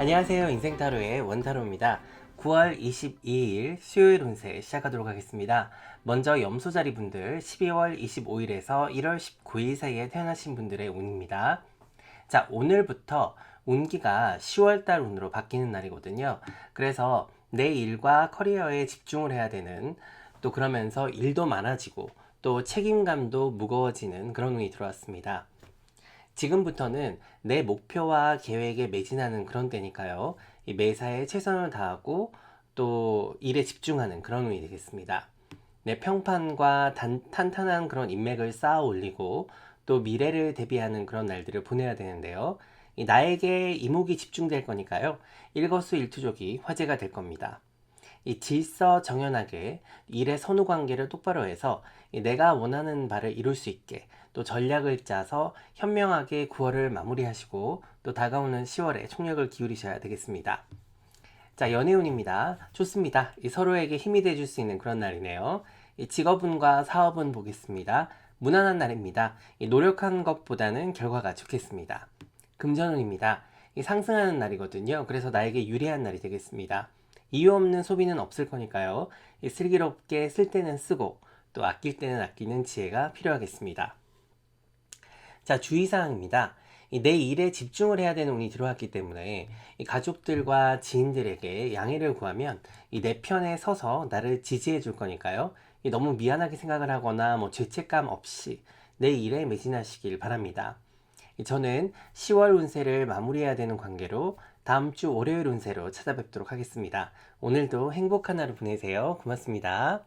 안녕하세요. 인생타로의 원타로입니다. 9월 22일 수요일 운세 시작하도록 하겠습니다. 먼저 염소자리 분들 12월 25일에서 1월 19일 사이에 태어나신 분들의 운입니다. 자, 오늘부터 운기가 10월달 운으로 바뀌는 날이거든요. 그래서 내 일과 커리어에 집중을 해야 되는 또 그러면서 일도 많아지고 또 책임감도 무거워지는 그런 운이 들어왔습니다. 지금부터는 내 목표와 계획에 매진하는 그런 때니까요. 이 매사에 최선을 다하고 또 일에 집중하는 그런 운이 되겠습니다. 내 평판과 단, 탄탄한 그런 인맥을 쌓아 올리고 또 미래를 대비하는 그런 날들을 보내야 되는데요. 이 나에게 이목이 집중될 거니까요. 일거수일투족이 화제가 될 겁니다. 이 질서 정연하게 일의 선후 관계를 똑바로 해서 이 내가 원하는 바를 이룰 수 있게 또 전략을 짜서 현명하게 9월을 마무리하시고 또 다가오는 10월에 총력을 기울이셔야 되겠습니다. 자, 연애운입니다. 좋습니다. 이 서로에게 힘이 돼줄 수 있는 그런 날이네요. 이 직업운과 사업운 보겠습니다. 무난한 날입니다. 이 노력한 것보다는 결과가 좋겠습니다. 금전운입니다. 이 상승하는 날이거든요. 그래서 나에게 유리한 날이 되겠습니다. 이유 없는 소비는 없을 거니까요. 이 슬기롭게 쓸 때는 쓰고 또 아낄 때는 아끼는 지혜가 필요하겠습니다. 자, 주의사항입니다. 이내 일에 집중을 해야 되는 운이 들어왔기 때문에 이 가족들과 지인들에게 양해를 구하면 이내 편에 서서 나를 지지해 줄 거니까요. 이 너무 미안하게 생각을 하거나 뭐 죄책감 없이 내 일에 매진하시길 바랍니다. 이 저는 10월 운세를 마무리해야 되는 관계로 다음 주 월요일 운세로 찾아뵙도록 하겠습니다. 오늘도 행복한 하루 보내세요. 고맙습니다.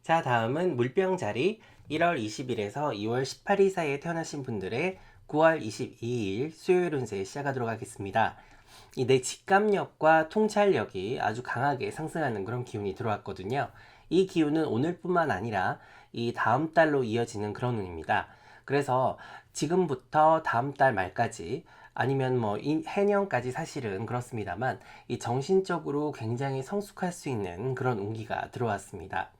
자, 다음은 물병 자리 1월 20일에서 2월 18일 사이에 태어나신 분들의 9월 22일 수요일 운세 시작하도록 하겠습니다. 이 내 직감력과 통찰력이 아주 강하게 상승하는 그런 기운이 들어왔거든요. 이 기운은 오늘뿐만 아니라 이 다음 달로 이어지는 그런 운입니다. 그래서 지금부터 다음 달 말까지 아니면 뭐이 해년까지 사실은 그렇습니다만 이 정신적으로 굉장히 성숙할 수 있는 그런 운기가 들어왔습니다.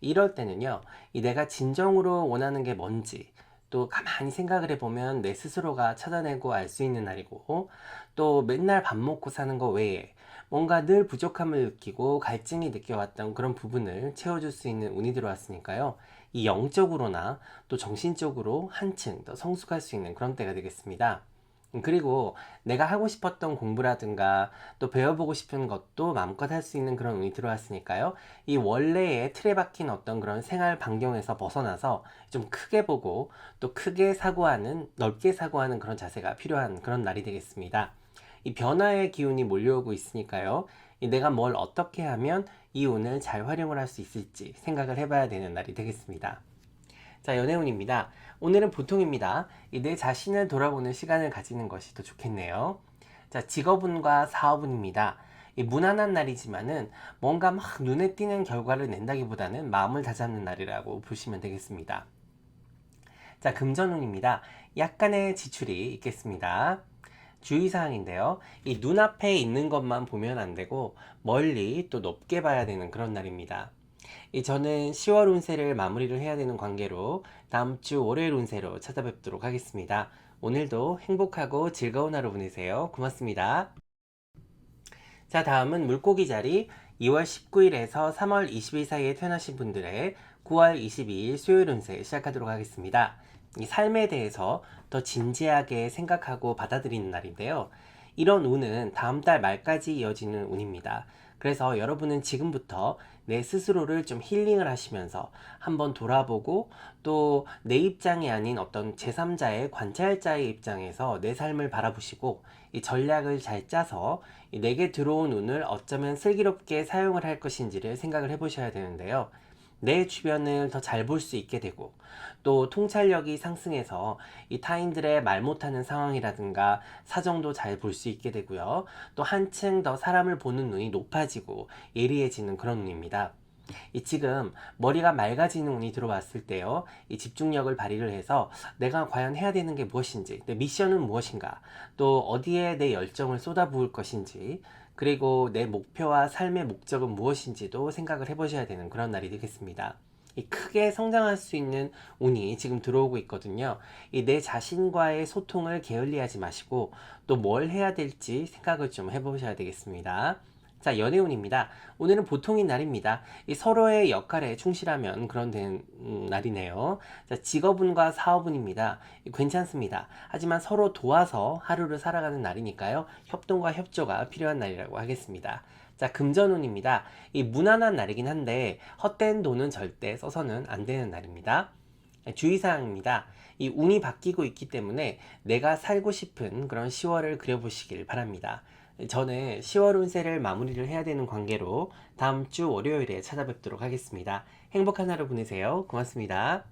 이럴 때는요, 이 내가 진정으로 원하는 게 뭔지, 또 가만히 생각을 해보면 내 스스로가 찾아내고 알 수 있는 날이고, 또 맨날 밥 먹고 사는 거 외에 뭔가 늘 부족함을 느끼고 갈증이 느껴왔던 그런 부분을 채워줄 수 있는 운이 들어왔으니까요. 이 영적으로나 또 정신적으로 한층 더 성숙할 수 있는 그런 때가 되겠습니다. 음, 그리고 내가 하고 싶었던 공부라든가 또 배워보고 싶은 것도 마음껏 할 수 있는 그런 운이 들어왔으니까요. 이 원래의 틀에 박힌 어떤 그런 생활 반경에서 벗어나서 좀 크게 보고 또 크게 사고하는, 넓게 사고하는 그런 자세가 필요한 그런 날이 되겠습니다. 이 변화의 기운이 몰려오고 있으니까요. 이 내가 뭘 어떻게 하면 이 운을 잘 활용을 할 수 있을지 생각을 해봐야 되는 날이 되겠습니다. 자, 연애운입니다. 오늘은 보통입니다. 이내 자신을 돌아보는 시간을 가지는 것이 더 좋겠네요. 자, 직업운과 사업운입니다. 이 무난한 날이지만은 뭔가 막 눈에 띄는 결과를 낸다기보다는 마음을 다잡는 날이라고 보시면 되겠습니다. 자, 금전운입니다. 약간의 지출이 있겠습니다. 주의사항인데요. 이 눈앞에 있는 것만 보면 안 되고 멀리 또 높게 봐야 되는 그런 날입니다. 이 저는 10월 운세를 마무리를 해야 되는 관계로 다음 주 월요일 운세로 찾아뵙도록 하겠습니다. 오늘도 행복하고 즐거운 하루 보내세요. 고맙습니다. 자, 다음은 물고기 자리 2월 19일에서 3월 20일 사이에 태어나신 분들의 9월 22일 수요일 운세 시작하도록 하겠습니다. 이 삶에 대해서 더 진지하게 생각하고 받아들이는 날인데요. 이런 운은 다음 달 말까지 이어지는 운입니다. 그래서 여러분은 지금부터 내 스스로를 좀 힐링을 하시면서 한번 돌아보고 또 내 입장이 아닌 어떤 제3자의 관찰자의 입장에서 내 삶을 바라보시고 이 전략을 잘 짜서 이 내게 들어온 운을 어쩌면 슬기롭게 사용을 할 것인지를 생각을 해보셔야 되는데요. 내 주변을 더 잘 볼 수 있게 되고 또 통찰력이 상승해서 이 타인들의 말 못하는 상황이라든가 사정도 잘 볼 수 있게 되고요. 또 한층 더 사람을 보는 눈이 높아지고 예리해지는 그런 운입니다. 이 지금 머리가 맑아지는 운이 들어왔을 때요. 이 집중력을 발휘를 해서 내가 과연 해야 되는 게 무엇인지, 내 미션은 무엇인가, 또 어디에 내 열정을 쏟아부을 것인지, 그리고 내 목표와 삶의 목적은 무엇인지도 생각을 해보셔야 되는 그런 날이 되겠습니다. 이 크게 성장할 수 있는 운이 지금 들어오고 있거든요. 이내 자신과의 소통을 게을리하지 마시고 또 뭘 해야 될지 생각을 좀 해보셔야 되겠습니다. 자, 연애운입니다. 오늘은 보통인 날입니다. 이 서로의 역할에 충실하면 그런 된 음, 날이네요. 자, 직업운과 사업운입니다. 이 괜찮습니다. 하지만 서로 도와서 하루를 살아가는 날이니까요. 협동과 협조가 필요한 날이라고 하겠습니다. 자, 금전운입니다. 이 무난한 날이긴 한데 헛된 돈은 절대 써서는 안 되는 날입니다. 주의사항입니다. 이 운이 바뀌고 있기 때문에 내가 살고 싶은 그런 10월을 그려보시길 바랍니다. 저는 10월 운세를 마무리를 해야 되는 관계로 다음 주 월요일에 찾아뵙도록 하겠습니다. 행복한 하루 보내세요. 고맙습니다.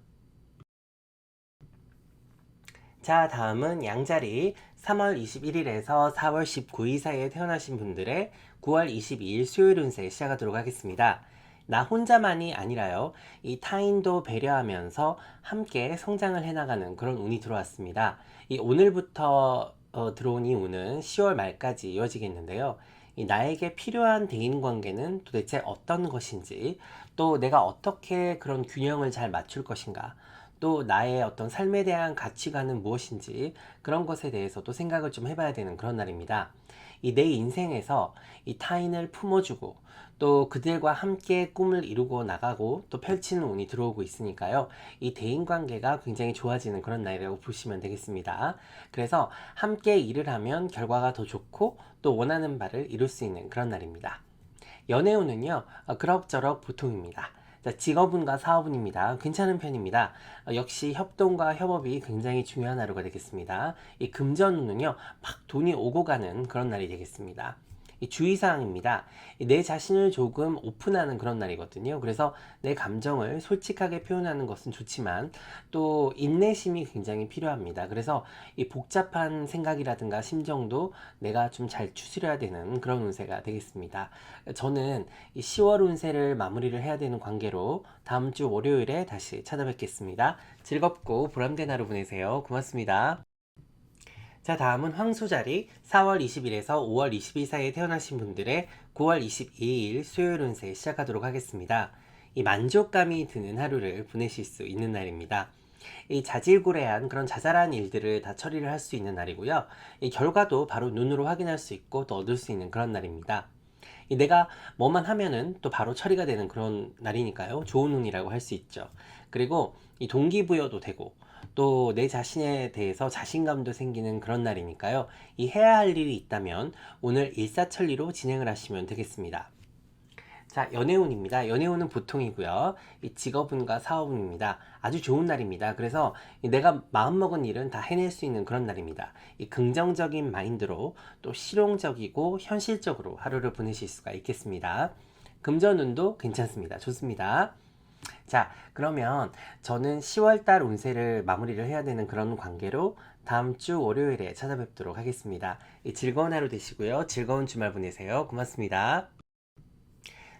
자, 다음은 양자리 3월 21일에서 4월 19일 사이에 태어나신 분들의 9월 22일 수요일 운세 시작하도록 하겠습니다. 나 혼자만이 아니라요. 이 타인도 배려하면서 함께 성장을 해나가는 그런 운이 들어왔습니다. 이 오늘부터 어, 들어온 이 운은 10월 말까지 이어지겠는데요. 이 나에게 필요한 대인 관계는 도대체 어떤 것인지, 또 내가 어떻게 그런 균형을 잘 맞출 것인가, 또 나의 어떤 삶에 대한 가치관은 무엇인지 그런 것에 대해서도 생각을 좀 해봐야 되는 그런 날입니다. 이 내 인생에서 이 타인을 품어주고 또 그들과 함께 꿈을 이루고 나가고 또 펼치는 운이 들어오고 있으니까요. 이 대인 관계가 굉장히 좋아지는 그런 날이라고 보시면 되겠습니다. 그래서 함께 일을 하면 결과가 더 좋고 또 원하는 바를 이룰 수 있는 그런 날입니다. 연애운은요, 어, 그럭저럭 보통입니다. 자, 직업운과 사업운입니다. 괜찮은 편입니다. 어, 역시 협동과 협업이 굉장히 중요한 하루가 되겠습니다. 이 금전운은요, 막 돈이 오고 가는 그런 날이 되겠습니다. 이 주의사항입니다. 이내 자신을 조금 오픈하는 그런 날이거든요. 그래서 내 감정을 솔직하게 표현하는 것은 좋지만 또 인내심이 굉장히 필요합니다. 그래서 이 복잡한 생각이라든가 심정도 내가 좀 잘 추스려야 되는 그런 운세가 되겠습니다. 저는 이 10월 운세를 마무리를 해야 되는 관계로 다음 주 월요일에 다시 찾아뵙겠습니다. 즐겁고 보람된 하루 보내세요. 고맙습니다. 자, 다음은 황소자리 4월 20일에서 5월 20일 사이에 태어나신 분들의 9월 22일 수요일 운세 시작하도록 하겠습니다. 이 만족감이 드는 하루를 보내실 수 있는 날입니다. 이 자질구레한 그런 자잘한 일들을 다 처리를 할 수 있는 날이고요. 이 결과도 바로 눈으로 확인할 수 있고 또 얻을 수 있는 그런 날입니다. 이 내가 뭐만 하면은 또 바로 처리가 되는 그런 날이니까요. 좋은 운이라고 할 수 있죠. 그리고 이 동기부여도 되고 또 내 자신에 대해서 자신감도 생기는 그런 날이니까요. 이 해야 할 일이 있다면 오늘 일사천리로 진행을 하시면 되겠습니다. 자, 연애운입니다. 연애운은 보통이고요. 이 직업운과 사업운입니다. 아주 좋은 날입니다. 그래서 이 내가 마음먹은 일은 다 해낼 수 있는 그런 날입니다. 이 긍정적인 마인드로 또 실용적이고 현실적으로 하루를 보내실 수가 있겠습니다. 금전운도 괜찮습니다. 좋습니다. 자, 그러면 저는 10월달 운세를 마무리를 해야 되는 그런 관계로 다음 주 월요일에 찾아뵙도록 하겠습니다. 이 즐거운 하루 되시고요. 즐거운 주말 보내세요. 고맙습니다.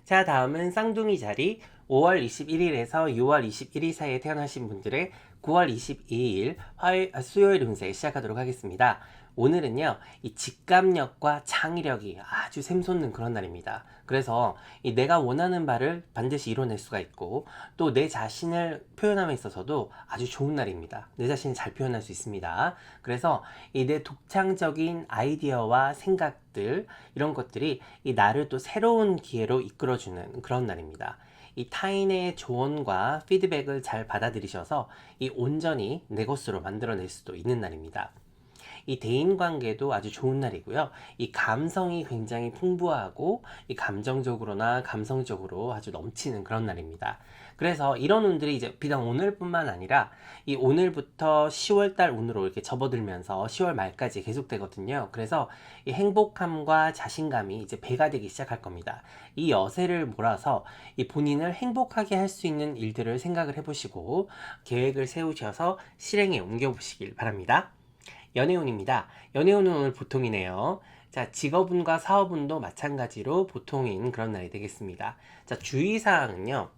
자, 다음은 쌍둥이 자리 5월 21일에서 6월 21일 사이에 태어나신 분들의 9월 22일 화요일, 아, 수요일 운세 시작하도록 하겠습니다. 오늘은요, 이 직감력과 창의력이 아주 샘솟는 그런 날입니다. 그래서 이 내가 원하는 바를 반드시 이뤄낼 수가 있고 또 내 자신을 표현함에 있어서도 아주 좋은 날입니다. 내 자신을 잘 표현할 수 있습니다. 그래서 이 내 독창적인 아이디어와 생각들 이런 것들이 이 나를 또 새로운 기회로 이끌어주는 그런 날입니다. 이 타인의 조언과 피드백을 잘 받아들이셔서 이 온전히 내 것으로 만들어낼 수도 있는 날입니다. 이 대인 관계도 아주 좋은 날이고요. 이 감성이 굉장히 풍부하고 이 감정적으로나 감성적으로 아주 넘치는 그런 날입니다. 그래서 이런 운들이 이제 비단 오늘뿐만 아니라 이 오늘부터 10월달 운으로 이렇게 접어들면서 10월 말까지 계속되거든요. 그래서 이 행복함과 자신감이 이제 배가 되기 시작할 겁니다. 이 여세를 몰아서 이 본인을 행복하게 할 수 있는 일들을 생각을 해보시고 계획을 세우셔서 실행에 옮겨보시길 바랍니다. 연애운입니다. 연애운은 오늘 보통이네요. 자, 직업운과 사업운도 마찬가지로 보통인 그런 날이 되겠습니다. 자, 주의사항은요.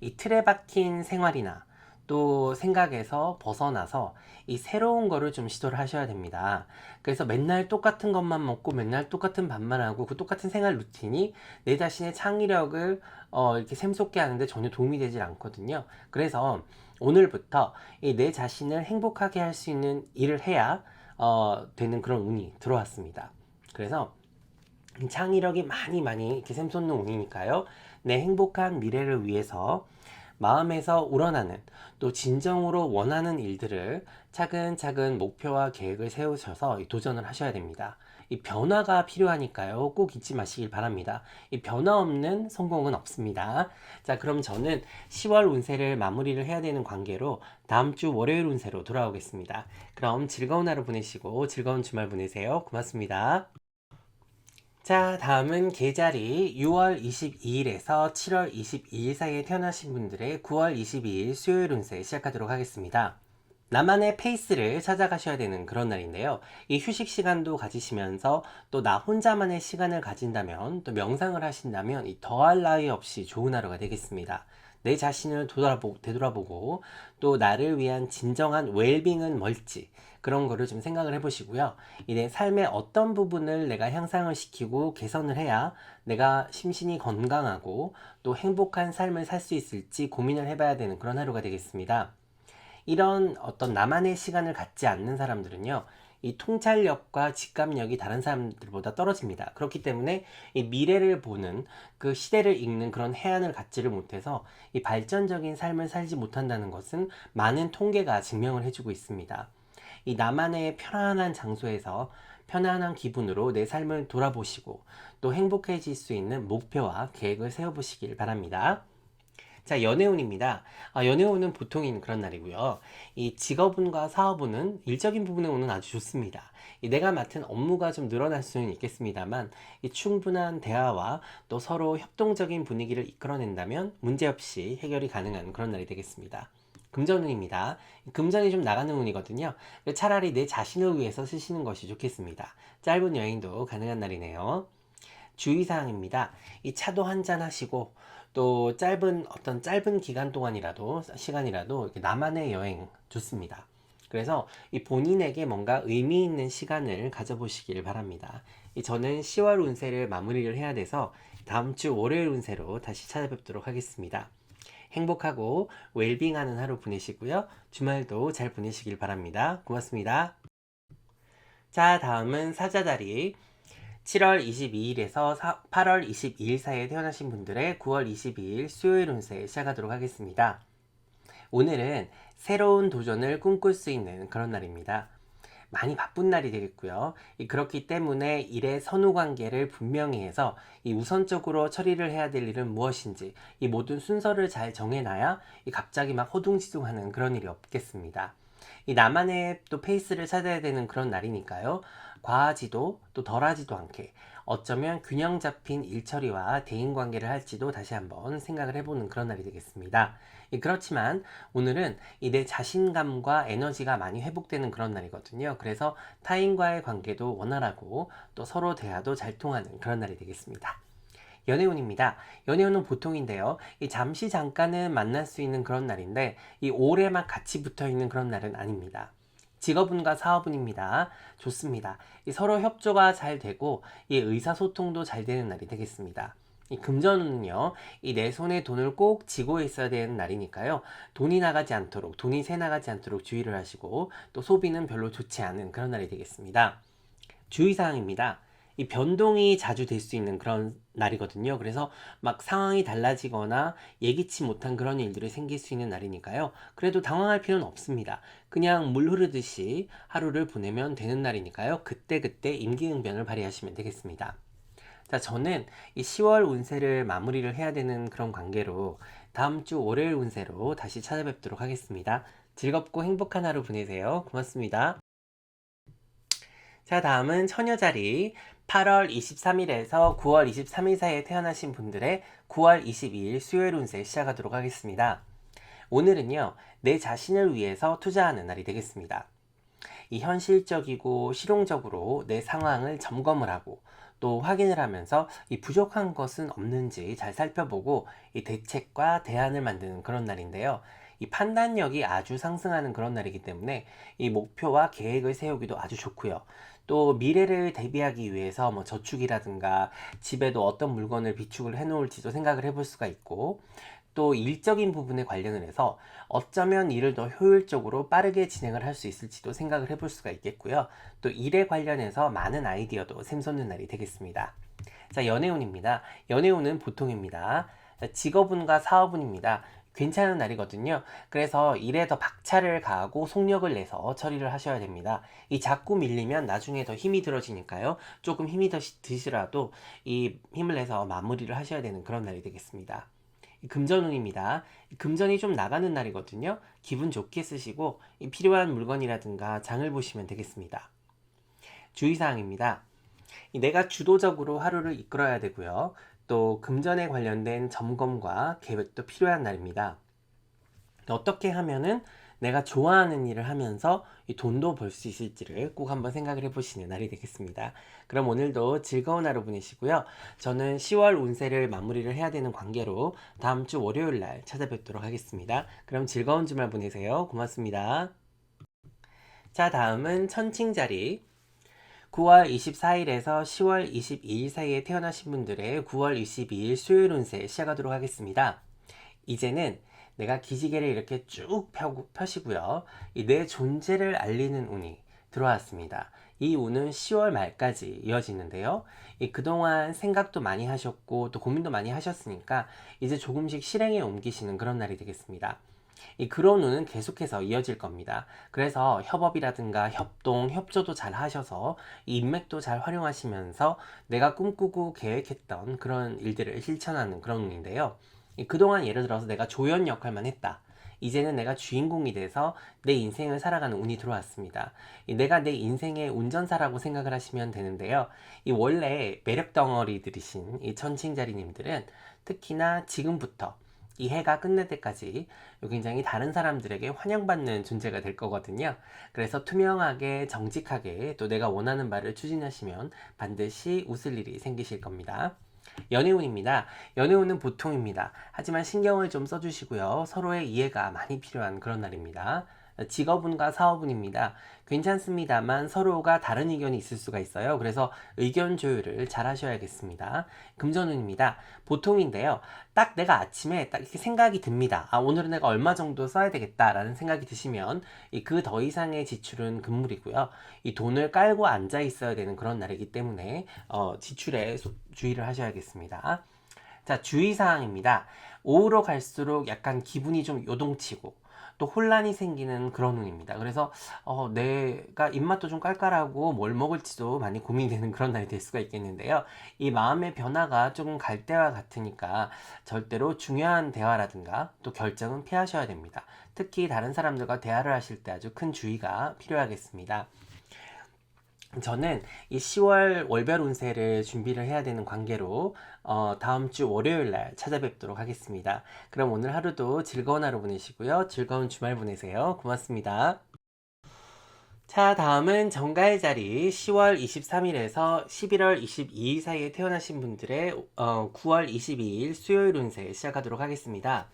이 틀에 박힌 생활이나 또 생각에서 벗어나서 이 새로운 거를 좀 시도를 하셔야 됩니다. 그래서 맨날 똑같은 것만 먹고 맨날 똑같은 밥만 하고 그 똑같은 생활 루틴이 내 자신의 창의력을 어, 이렇게 샘솟게 하는데 전혀 도움이 되질 않거든요. 그래서 오늘부터 이 내 자신을 행복하게 할 수 있는 일을 해야 어, 되는 그런 운이 들어왔습니다. 그래서 창의력이 많이 많이 이렇게 샘솟는 운이니까요. 내 행복한 미래를 위해서 마음에서 우러나는 또 진정으로 원하는 일들을 차근차근 목표와 계획을 세우셔서 이 도전을 하셔야 됩니다. 이 변화가 필요하니까요. 꼭 잊지 마시길 바랍니다. 이 변화 없는 성공은 없습니다. 자, 그럼 저는 10월 운세를 마무리를 해야 되는 관계로 다음 주 월요일 운세로 돌아오겠습니다. 그럼 즐거운 하루 보내시고 즐거운 주말 보내세요. 고맙습니다. 자, 다음은 계절이 6월 22일에서 7월 22일 사이에 태어나신 분들의 9월 22일 수요일 운세 시작하도록 하겠습니다. 나만의 페이스를 찾아가셔야 되는 그런 날인데요. 이 휴식 시간도 가지시면서 또 나 혼자만의 시간을 가진다면 또 명상을 하신다면 이 더할 나위 없이 좋은 하루가 되겠습니다. 내 자신을 돌아보, 되돌아보고 또 나를 위한 진정한 웰빙은 뭘지 그런 거를 좀 생각을 해보시고요. 이내 삶의 어떤 부분을 내가 향상을 시키고 개선을 해야 내가 심신이 건강하고 또 행복한 삶을 살 수 있을지 고민을 해봐야 되는 그런 하루가 되겠습니다. 이런 어떤 나만의 시간을 갖지 않는 사람들은요, 이 통찰력과 직감력이 다른 사람들보다 떨어집니다. 그렇기 때문에 이 미래를 보는 그 시대를 읽는 그런 해안을 갖지를 못해서 이 발전적인 삶을 살지 못한다는 것은 많은 통계가 증명을 해주고 있습니다. 이 나만의 편안한 장소에서 편안한 기분으로 내 삶을 돌아보시고 또 행복해질 수 있는 목표와 계획을 세워보시길 바랍니다. 자, 연애운입니다. 아, 연애운은 보통인 그런 날이고요. 이 직업운과 사업운은 일적인 부분의 운은 아주 좋습니다. 이 내가 맡은 업무가 좀 늘어날 수는 있겠습니다만 이 충분한 대화와 또 서로 협동적인 분위기를 이끌어낸다면 문제없이 해결이 가능한 그런 날이 되겠습니다. 금전운입니다. 금전이 좀 나가는 운이거든요. 차라리 내 자신을 위해서 쓰시는 것이 좋겠습니다. 짧은 여행도 가능한 날이네요. 주의사항입니다. 이 차도 한잔 하시고 또 짧은 어떤 짧은 기간 동안이라도 시간이라도 나만의 여행 좋습니다. 그래서 이 본인에게 뭔가 의미 있는 시간을 가져보시길 바랍니다. 이 저는 10월 운세를 마무리를 해야 돼서 다음 주 월요일 운세로 다시 찾아뵙도록 하겠습니다. 행복하고 웰빙하는 하루 보내시고요. 주말도 잘 보내시길 바랍니다. 고맙습니다. 자, 다음은 사자다리. 7월 22일에서 8월 22일 사이에 태어나신 분들의 9월 22일 수요일 운세 시작하도록 하겠습니다. 오늘은 새로운 도전을 꿈꿀 수 있는 그런 날입니다. 많이 바쁜 날이 되겠고요. 그렇기 때문에 일의 선후 관계를 분명히 해서 이 우선적으로 처리를 해야 될 일은 무엇인지 이 모든 순서를 잘 정해놔야 이 갑자기 막 호둥지둥하는 그런 일이 없겠습니다. 이 나만의 또 페이스를 찾아야 되는 그런 날이니까요. 과하지도 또 덜하지도 않게 어쩌면 균형 잡힌 일처리와 대인 관계를 할지도 다시 한번 생각을 해보는 그런 날이 되겠습니다. 그렇지만 오늘은 이내 자신감과 에너지가 많이 회복되는 그런 날이거든요. 그래서 타인과의 관계도 원활하고 또 서로 대화도 잘 통하는 그런 날이 되겠습니다. 연애운입니다. 연애운은 보통인데요. 이 잠시 잠깐은 만날 수 있는 그런 날인데 이 오래 만 같이 붙어 있는 그런 날은 아닙니다. 직업운과 사업운입니다. 좋습니다. 이 서로 협조가 잘 되고 이 의사소통도 잘 되는 날이 되겠습니다. 이 금전운은요, 이 내 손에 돈을 꼭 쥐고 있어야 되는 날이니까요. 돈이 나가지 않도록, 돈이 새 나가지 않도록 주의를 하시고, 또 소비는 별로 좋지 않은 그런 날이 되겠습니다. 주의사항입니다. 이 변동이 자주 될 수 있는 그런 날이거든요. 그래서 막 상황이 달라지거나 예기치 못한 그런 일들이 생길 수 있는 날이니까요. 그래도 당황할 필요는 없습니다. 그냥 물 흐르듯이 하루를 보내면 되는 날이니까요. 그때그때 임기응변을 발휘하시면 되겠습니다. 자, 저는 이 10월 운세를 마무리를 해야 되는 그런 관계로 다음 주 월요일 운세로 다시 찾아뵙도록 하겠습니다. 즐겁고 행복한 하루 보내세요. 고맙습니다. 자, 다음은 처녀자리 8월 23일에서 9월 23일 사이에 태어나신 분들의 9월 22일 수요일 운세 시작하도록 하겠습니다. 오늘은요, 내 자신을 위해서 투자하는 날이 되겠습니다. 이 현실적이고 실용적으로 내 상황을 점검을 하고 또 확인을 하면서 이 부족한 것은 없는지 잘 살펴보고 이 대책과 대안을 만드는 그런 날인데요. 이 판단력이 아주 상승하는 그런 날이기 때문에 이 목표와 계획을 세우기도 아주 좋고요. 또 미래를 대비하기 위해서 뭐 저축이라든가 집에도 어떤 물건을 비축을 해 놓을지도 생각을 해볼 수가 있고 또 일적인 부분에 관련을 해서 어쩌면 일을 더 효율적으로 빠르게 진행을 할 수 있을지도 생각을 해볼 수가 있겠고요. 또 일에 관련해서 많은 아이디어도 샘솟는 날이 되겠습니다. 자, 연애운입니다. 연애운은 보통입니다. 자, 직업운과 사업운입니다. 괜찮은 날이거든요. 그래서 일에 더 박차를 가하고 속력을 내서 처리를 하셔야 됩니다. 이 자꾸 밀리면 나중에 더 힘이 들어지니까요. 조금 힘이 더 시- 드시라도 이 힘을 내서 마무리를 하셔야 되는 그런 날이 되겠습니다. 이 금전운입니다. 이 금전이 좀 나가는 날이거든요. 기분 좋게 쓰시고 이 필요한 물건이라든가 장을 보시면 되겠습니다. 주의사항입니다. 이 내가 주도적으로 하루를 이끌어야 되고요. 또 금전에 관련된 점검과 계획도 필요한 날입니다. 어떻게 하면은 내가 좋아하는 일을 하면서 이 돈도 벌 수 있을지를 꼭 한번 생각을 해보시는 날이 되겠습니다. 그럼 오늘도 즐거운 하루 보내시고요. 저는 10월 운세를 마무리를 해야 되는 관계로 다음 주 월요일 날 찾아뵙도록 하겠습니다. 그럼 즐거운 주말 보내세요. 고맙습니다. 자, 다음은 천칭자리. 9월 24일에서 10월 22일 사이에 태어나신 분들의 9월 22일 수요일 운세 시작하도록 하겠습니다. 이제는 내가 기지개를 이렇게 쭉 펴고, 펴시고요. 이내 존재를 알리는 운이 들어왔습니다. 이 운은 10월 말까지 이어지는데요. 이 그동안 생각도 많이 하셨고 또 고민도 많이 하셨으니까 이제 조금씩 실행에 옮기시는 그런 날이 되겠습니다. 이 그런 운은 계속해서 이어질 겁니다. 그래서 협업이라든가 협동, 협조도 잘 하셔서 이 인맥도 잘 활용하시면서 내가 꿈꾸고 계획했던 그런 일들을 실천하는 그런 운인데요. 이 그동안 예를 들어서 내가 조연 역할만 했다. 이제는 내가 주인공이 돼서 내 인생을 살아가는 운이 들어왔습니다. 이 내가 내 인생의 운전사라고 생각을 하시면 되는데요. 이 원래 매력 덩어리들이신 이 천칭자리님들은 특히나 지금부터 이 해가 끝날 때까지 굉장히 다른 사람들에게 환영받는 존재가 될 거거든요. 그래서 투명하게, 정직하게 또 내가 원하는 바를 추진하시면 반드시 웃을 일이 생기실 겁니다. 연애운입니다. 연애운은 보통입니다. 하지만 신경을 좀 써주시고요. 서로의 이해가 많이 필요한 그런 날입니다. 직업운과 사업운입니다. 괜찮습니다만 서로가 다른 의견이 있을 수가 있어요. 그래서 의견 조율을 잘 하셔야겠습니다. 금전운입니다. 보통인데요. 딱 내가 아침에 딱 이렇게 생각이 듭니다. 아, 오늘은 내가 얼마 정도 써야 되겠다라는 생각이 드시면 그 더 이상의 지출은 금물이고요. 이 돈을 깔고 앉아 있어야 되는 그런 날이기 때문에 어, 지출에 소- 주의를 하셔야겠습니다. 자, 주의사항입니다. 오후로 갈수록 약간 기분이 좀 요동치고 또 혼란이 생기는 그런 운입니다. 그래서 어, 내가 입맛도 좀 깔깔하고 뭘 먹을지도 많이 고민되는 그런 날이 될 수가 있겠는데요. 이 마음의 변화가 조금 갈 때와 같으니까 절대로 중요한 대화라든가 또 결정은 피하셔야 됩니다. 특히 다른 사람들과 대화를 하실 때 아주 큰 주의가 필요하겠습니다. 저는 이 10월 월별 운세를 준비를 해야 되는 관계로 어, 다음 주 월요일 날 찾아뵙도록 하겠습니다. 그럼 오늘 하루도 즐거운 하루 보내시고요. 즐거운 주말 보내세요. 고맙습니다. 자, 다음은 정가의 자리 10월 23일에서 11월 22일 사이에 태어나신 분들의 어, 9월 22일 수요일 운세 시작하도록 하겠습니다.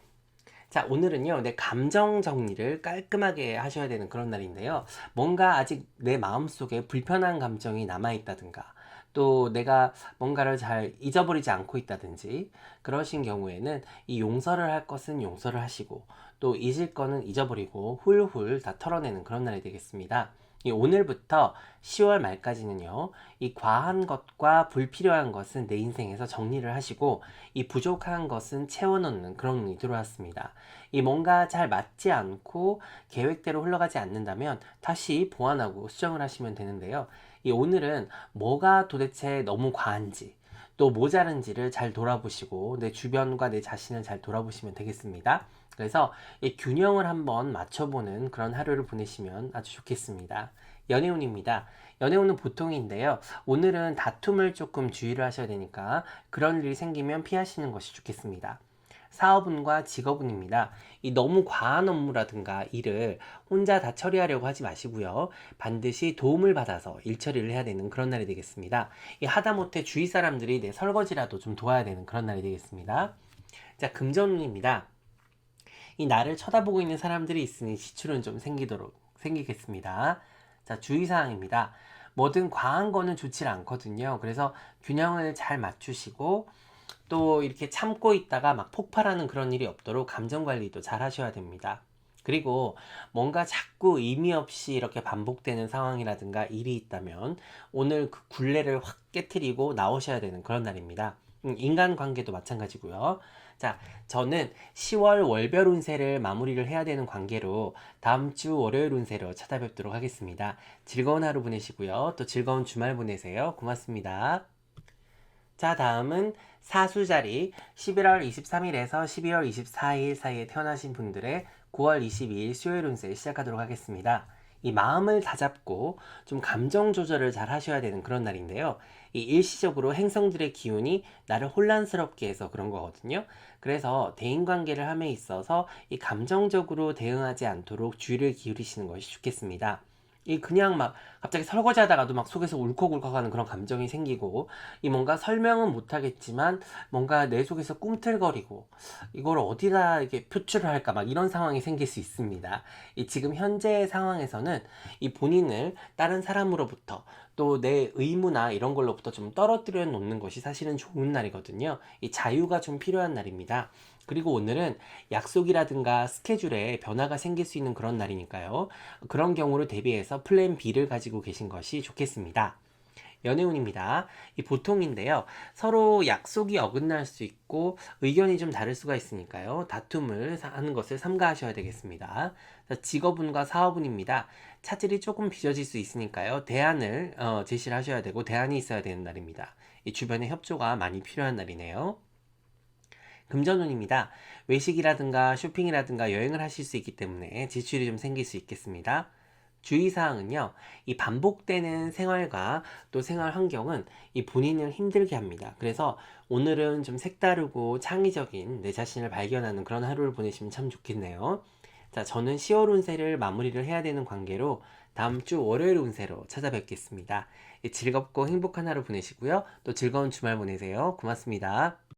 자, 오늘은요, 내 감정 정리를 깔끔하게 하셔야 되는 그런 날인데요. 뭔가 아직 내 마음속에 불편한 감정이 남아있다든가, 또 내가 뭔가를 잘 잊어버리지 않고 있다든지, 그러신 경우에는 이 용서를 할 것은 용서를 하시고, 또 잊을 거는 잊어버리고, 훌훌 다 털어내는 그런 날이 되겠습니다. 이 오늘부터 10월 말까지는요, 이 과한 것과 불필요한 것은 내 인생에서 정리를 하시고, 이 부족한 것은 채워넣는 그런 운이 들어왔습니다. 이 뭔가 잘 맞지 않고 계획대로 흘러가지 않는다면 다시 보완하고 수정을 하시면 되는데요. 이 오늘은 뭐가 도대체 너무 과한지, 또 모자른지를 잘 돌아보시고 내 주변과 내 자신을 잘 돌아보시면 되겠습니다. 그래서 이 균형을 한번 맞춰보는 그런 하루를 보내시면 아주 좋겠습니다. 연애운입니다. 연애운은 보통인데요. 오늘은 다툼을 조금 주의를 하셔야 되니까 그런 일이 생기면 피하시는 것이 좋겠습니다. 사업운과 직업운입니다. 이 너무 과한 업무라든가 일을 혼자 다 처리하려고 하지 마시고요. 반드시 도움을 받아서 일 처리를 해야 되는 그런 날이 되겠습니다. 이 하다못해 주위 사람들이 내 설거지라도 좀 도와야 되는 그런 날이 되겠습니다. 자, 금전운입니다. 이 나를 쳐다보고 있는 사람들이 있으니 지출은 좀 생기도록 생기겠습니다. 자, 주의사항입니다. 뭐든 과한 거는 좋지 않거든요. 그래서 균형을 잘 맞추시고 또 이렇게 참고 있다가 막 폭발하는 그런 일이 없도록 감정 관리도 잘 하셔야 됩니다. 그리고 뭔가 자꾸 의미 없이 이렇게 반복되는 상황이라든가 일이 있다면 오늘 그 굴레를 확 깨트리고 나오셔야 되는 그런 날입니다. 음, 인간관계도 마찬가지고요. 자, 저는 10월 월별 운세를 마무리를 해야 되는 관계로 다음 주 월요일 운세로 찾아뵙도록 하겠습니다. 즐거운 하루 보내시고요. 또 즐거운 주말 보내세요. 고맙습니다. 자, 다음은 사수자리 11월 23일에서 12월 24일 사이에 태어나신 분들의 9월 22일 수요일 운세 시작하도록 하겠습니다. 이 마음을 다잡고 좀 감정 조절을 잘 하셔야 되는 그런 날인데요. 이 일시적으로 행성들의 기운이 나를 혼란스럽게 해서 그런 거거든요. 그래서 대인 관계를 함에 있어서 이 감정적으로 대응하지 않도록 주의를 기울이시는 것이 좋겠습니다. 이 그냥 막 갑자기 설거지 하다가도 막 속에서 울컥울컥 하는 그런 감정이 생기고 이 뭔가 설명은 못 하겠지만 뭔가 내 속에서 꿈틀거리고 이걸 어디다 이렇게 표출을 할까 막 이런 상황이 생길 수 있습니다. 이 지금 현재의 상황에서는 이 본인을 다른 사람으로부터 또 내 의무나 이런 걸로부터 좀 떨어뜨려 놓는 것이 사실은 좋은 날이거든요. 이 자유가 좀 필요한 날입니다. 그리고 오늘은 약속이라든가 스케줄에 변화가 생길 수 있는 그런 날이니까요. 그런 경우를 대비해서 플랜 B를 가지고 계신 것이 좋겠습니다. 연애운입니다. 이 보통인데요. 서로 약속이 어긋날 수 있고 의견이 좀 다를 수가 있으니까요. 다툼을 사- 하는 것을 삼가하셔야 되겠습니다. 자, 직업운과 사업운입니다. 차질이 조금 빚어질 수 있으니까요. 대안을 어, 제시를 하셔야 되고 대안이 있어야 되는 날입니다. 이 주변에 협조가 많이 필요한 날이네요. 금전운입니다. 외식이라든가 쇼핑이라든가 여행을 하실 수 있기 때문에 지출이 좀 생길 수 있겠습니다. 주의사항은요, 이 반복되는 생활과 또 생활 환경은 이 본인을 힘들게 합니다. 그래서 오늘은 좀 색다르고 창의적인 내 자신을 발견하는 그런 하루를 보내시면 참 좋겠네요. 자, 저는 10월 운세를 마무리를 해야 되는 관계로 다음 주 월요일 운세로 찾아뵙겠습니다. 즐겁고 행복한 하루 보내시고요. 또 즐거운 주말 보내세요. 고맙습니다.